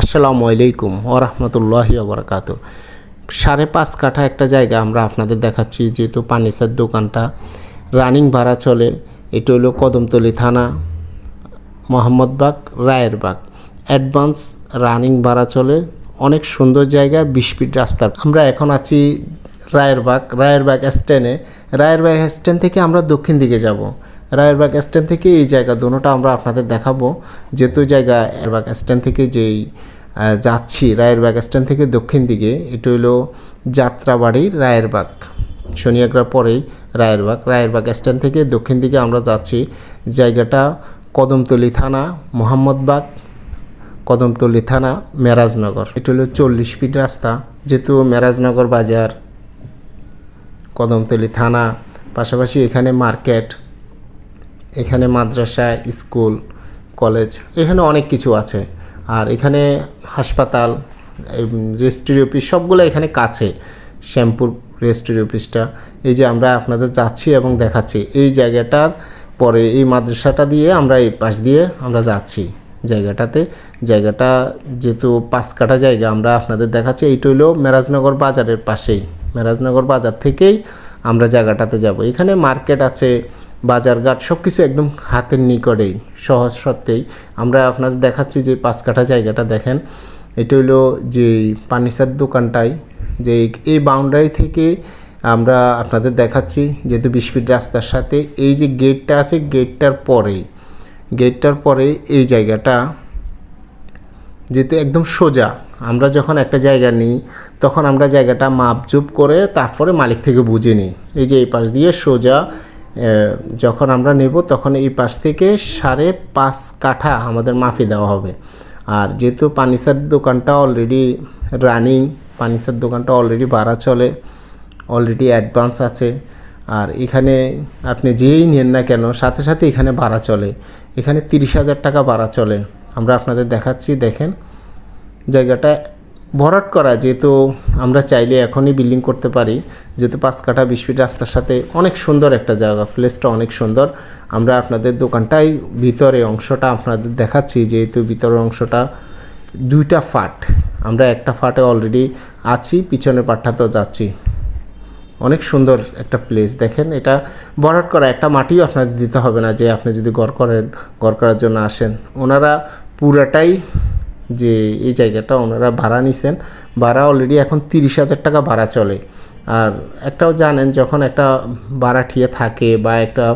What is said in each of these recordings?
আসসালামু আলাইকুম ও রহমতুল্লাহি বরকাত সাড়ে পাঁচ কাঠা একটা জায়গা আমরা আপনাদের দেখাচ্ছি, যেহেতু পানিসার দোকানটা রানিং ভাড়া চলে। এটা হলো কদমতলি থানা মোহাম্মদবাগ রায়েরবাগ অ্যাডভান্স রানিং ভাড়া চলে। অনেক সুন্দর জায়গা, বিশ ফিট রাস্তার। আমরা এখন আছি রায়েরবাগ রায়েরবাগ স্ট্যান্ডে রায়েরবাগ স্ট্যান্ড থেকে আমরা দক্ষিণ দিকে যাব। রায়েরবাগ স্ট্যান্ড থেকে এই জায়গা দুটোটা আমরা আপনাদের দেখাবো। যেহেতু জায়গা রায়েরবাগ স্ট্যান্ড থেকে যেই যাচ্ছি, রায়েরবাগ স্ট্যান্ড থেকে দক্ষিণ দিকে, এটা হলো যাত্রাবাড়ির রায়েরবাগ। শনিয়াগ্রা পরেই রায়েরবাগ। রায়েরবাগ স্ট্যান্ড থেকে দক্ষিণ দিকে আমরা যাচ্ছি। জায়গাটা কদমতলি থানা, মোহাম্মদবাগ, কদমতলি থানা, মেরাজনগর। এটা হলো চল্লিশ ফিট রাস্তা। যেহেতু মেরাজনগর বাজার, কদমতলি থানা, পাশাপাশি এখানে মার্কেট এখানে মাদ্রাসা, স্কুল, কলেজ, এখানে অনেক কিছু আছে। আর এখানে হাসপাতাল রেজিস্ট্রি অফিস সবগুলো এখানে কাছে, শ্যামপুর রেজিস্ট্রি অফিসটা। এই যে আমরা আপনাদের যাচ্ছি এবং দেখাচ্ছি, এই জায়গাটার পরে এই মাদ্রাসাটা দিয়ে আমরা এই পাশ দিয়ে আমরা যাচ্ছি জায়গাটাতে। জায়গাটা যেহেতু পাঁচ কাঠা জায়গা, আমরা আপনাদের দেখাচ্ছি, এইটা হলো মেরাজনগর বাজারের পাশেই। মেরাজনগর বাজার থেকেই আমরা জায়গাটাতে যাব। এখানে মার্কেট আছে বাজারঘাট সব কিছু একদম হাতের নিকটেই, সহজ সত্ত্বেই। আমরা আপনাদের দেখাচ্ছি যে পাঁচ কাঠা জায়গাটা দেখেন। এটা হলো যে পানিসার দোকানটাই যে এই বাউন্ডারি থেকে আমরা আপনাদের দেখাচ্ছি যেহেতু বিশ ফিট রাস্তার সাথে। এই যে গেটটা আছে গেটটার পরে গেটটার পরে এই জায়গাটা যেহেতু একদম সোজা। আমরা যখন একটা জায়গা নিই, তখন আমরা জায়গাটা মাপজুপ করে তারপরে মালিক থেকে বুঝে নিই। এই যে এই পাশ দিয়ে সোজা যখন আমরা নেব, তখন এই পাশ থেকে সাড়ে পাঁচ কাঠা আমাদের মাফি দেওয়া হবে। আর যেহেতু পানিসার দোকানটা অলরেডি রানিং পানিসার দোকানটা অলরেডি ভাড়া চলে অলরেডি অ্যাডভান্স আছে। আর এখানে আপনি যেই নেন না কেন, সাথে সাথে এখানে ভাড়া চলে। এখানে তিরিশ হাজার টাকা ভাড়া চলে। আমরা আপনাদের দেখাচ্ছি, দেখেন। জায়গাটা ভরাট করা, যেহেতু আমরা চাইলে এখনই বিল্ডিং করতে পারি, যেহেতু পাঁচ কাঠা বিশ ফিট রাস্তার সাথে অনেক সুন্দর একটা জায়গা প্লেসটা অনেক সুন্দর। আমরা আপনাদের দোকানটাই ভিতরে অংশটা আপনাদের দেখাচ্ছি, যেহেতু ভিতরের অংশটা দুইটা ফাট। আমরা একটা ফাটে অলরেডি আছি পিছনের পাটটাতেও যাচ্ছি। অনেক সুন্দর একটা প্লেস দেখেন এটা ভরাট করা, একটা মাটিও আপনাদের দিতে হবে না, যে আপনি যদি গড় করেন ঘর করার জন্য আসেন। ওনারা পুরাটাই যে এই জায়গাটা ওনারা ভাড়া নিছেন। ভাড়া অলরেডি এখন তিরিশ হাজার টাকা ভাড়া চলে। আর একটাও জানেন, যখন একটা ভাড়াটিয়ে থাকে বা একটা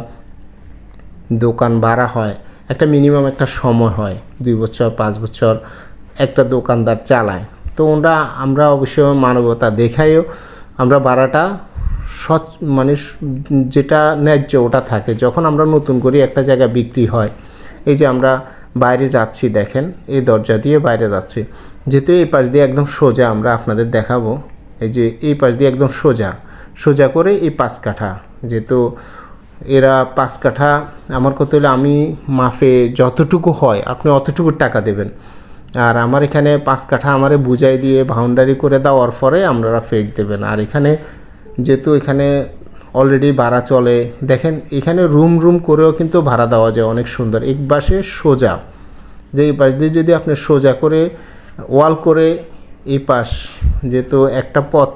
দোকান ভাড়া হয়, একটা মিনিমাম একটা সময় হয়, দুই বছর, পাঁচ বছর একটা দোকানদার চালায়। তো ওরা আমরা অবশ্য মানবতা দেখাইও, আমরা ভাড়াটা সচ মানে যেটা ন্যায্য ওটা থাকে। যখন আমরা নতুন করে একটা জায়গা বিক্রি হয় এই যে আমরা বাইরে যাচ্ছি, দেখেন, এই দরজা দিয়ে বাইরে যাচ্ছি। যেহেতু এই পাশ দিয়ে একদম সোজা আমরা আপনাদের দেখাবো, এই যে এই পাশ দিয়ে একদম সোজা সোজা করে এই পাঁচ কাঠা। যেহেতু এরা পাঁচ কাঠা, আমার কথা হলো আমি মাফে যতটুকু হয়, আপনি অতটুকু টাকা দেবেন। আর আমার এখানে পাঁচ কাঠা আমারে বুঝাই দিয়ে বাউন্ডারি করে দেওয়ার পরে আপনারা ফেট দেবেন। আর এখানে যেহেতু এখানে অলরেডি ভাড়া চলে। দেখেন, এখানে রুম রুম করেও কিন্তু ভাড়া দেওয়া যায়, অনেক সুন্দর। এক পাশে সোজা। যে এই পাশ দিয়ে যদি আপনি সোজা করে ওয়াল করে এই পাশ, যেহেতু একটা পথ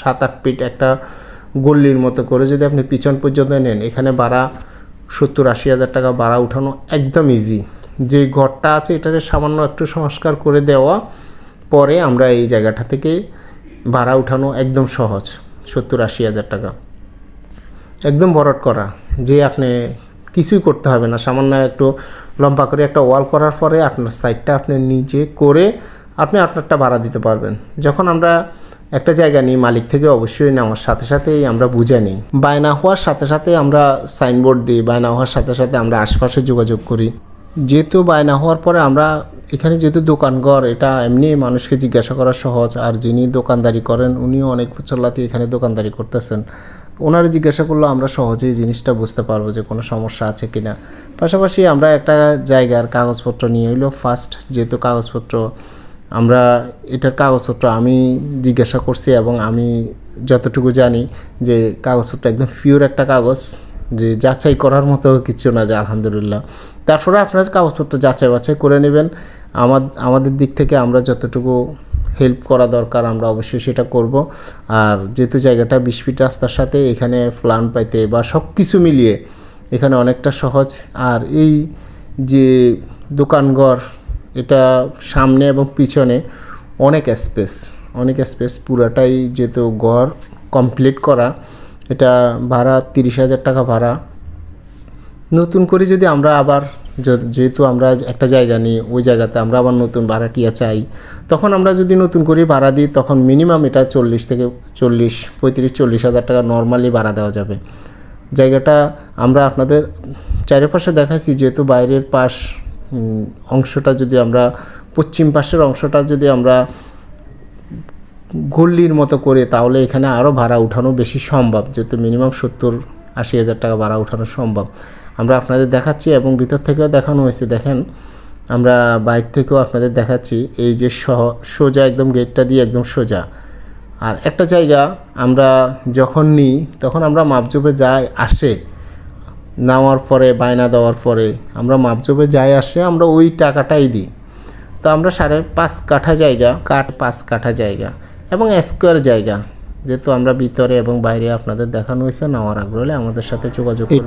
সাত, আট ফিট একটা গল্লির মতো করে যদি আপনি পিছন পর্যন্ত নেন, এখানে ভাড়া সত্তর, আশি হাজার টাকা ভাড়া উঠানো একদম ইজি যে ঘরটা আছে, এটাকে সামান্য একটু সংস্কার করে দেওয়া, পরে আমরা এই জায়গাটা থেকে ভাড়া উঠানো একদম সহজ। সত্তর আশি হাজার টাকা। একদম বরট করা, যে আপনি কিছুই করতে হবে না। সামান্য একটু লম্বা করে একটা ওয়াল করার পরে আপনার সাইডটা আপনি নিজে করে আপনি আপনারটা ভাড়া দিতে পারবেন। যখন আমরা একটা জায়গা নিই মালিক থেকে অবশ্যই নেওয়ার সাথে সাথেই আমরা বুঝে নিই। বায়না হওয়ার সাথে সাথে আমরা সাইনবোর্ড দিই, বায়না হওয়ার সাথে সাথে আমরা আশপাশে যোগাযোগ করি। যেহেতু বায়না হওয়ার পরে আমরা এখানে যেহেতু দোকানঘর, এটা এমনি মানুষকে জিজ্ঞাসা করা সহজ। আর যিনি দোকানদারি করেন, উনিও অনেক বছর লাতি এখানে দোকানদারি করতেছেন। ওনারা জিজ্ঞাসা করলে আমরা সহজেই জিনিসটা বুঝতে পারব যে কোনো সমস্যা আছে কি না পাশাপাশি আমরা একটা জায়গার কাগজপত্র নিয়ে এলো ফার্স্ট যেহেতু কাগজপত্র আমরা, এটার কাগজপত্র আমি জিজ্ঞাসা করছি এবং আমি যতটুকু জানি যে কাগজপত্র একদম পিওর একটা কাগজ। যে যাচাই করার মতো কিছু না, যে আলহামদুলিল্লাহ। তারপরে আপনার কাগজপত্র যাচাই বাছাই করে নেবেন। আমার আমাদের দিক থেকে আমরা যতটুকু হেল্প করা দরকার আমরা অবশ্যই সেটা করব। আর যেহেতু জায়গাটা বিশ ফিট রাস্তার সাথে, এখানে প্ল্যান পাইতে বা সব কিছু মিলিয়ে এখানে অনেকটা সহজ। আর এই যে দোকানঘর এটা সামনে এবং পিছনে অনেক স্পেস অনেক স্পেস পুরাটাই যেহেতু ঘর কমপ্লিট করা। এটা ভাড়া তিরিশ হাজার টাকা ভাড়া। নতুন করে যদি আমরা আবার যেহেতু আমরা একটা জায়গা নিই ওই জায়গাতে আমরা আবার নতুন ভাড়াটিয়া চাই, তখন আমরা যদি নতুন করে ভাড়া দিই, তখন মিনিমাম এটা চল্লিশ থেকে চল্লিশ, পঁয়ত্রিশ, চল্লিশ হাজার টাকা নর্মালি ভাড়া দেওয়া যাবে। জায়গাটা আমরা আপনাদের চারিপাশে দেখাচ্ছি যেহেতু বাইরের পাশ অংশটা যদি আমরা, পশ্চিম পাশের অংশটা যদি আমরা গল্লির মতো করে তাহলে এখানে আরও ভাড়া উঠানো বেশি সম্ভব, যেহেতু মিনিমাম সত্তর আশি হাজার টাকা ভাড়া উঠানো সম্ভব। আমরা আপনাদের দেখাচ্ছি এবং ভিতর থেকেও দেখানো হয়েছে। দেখেন, আমরা বাইক থেকেও আপনাদের দেখাচ্ছি, এই যে সহ, সোজা একদম গেটটা দিয়ে একদম সোজা। আর একটা জায়গা আমরা যখন নিই, তখন আমরা মাপজোপে যাই আসে নেওয়ার পরে, বায়না দেওয়ার পরে। আমরা মাপজোপে যাই আসে, আমরা ওই টাকাটাই দিই। তো আমরা সাড়ে পাঁচ কাঠা জায়গা, কাঠ পাঁচ কাঠা জায়গা। এবং স্কোয়ার জায়গা। যেহেতু আমরা ভিতরে এবং বাইরে আপনাদের দেখানো হয়েছে, নেওয়ার আগ্রহ হলে আমাদের সাথে যোগাযোগ এটা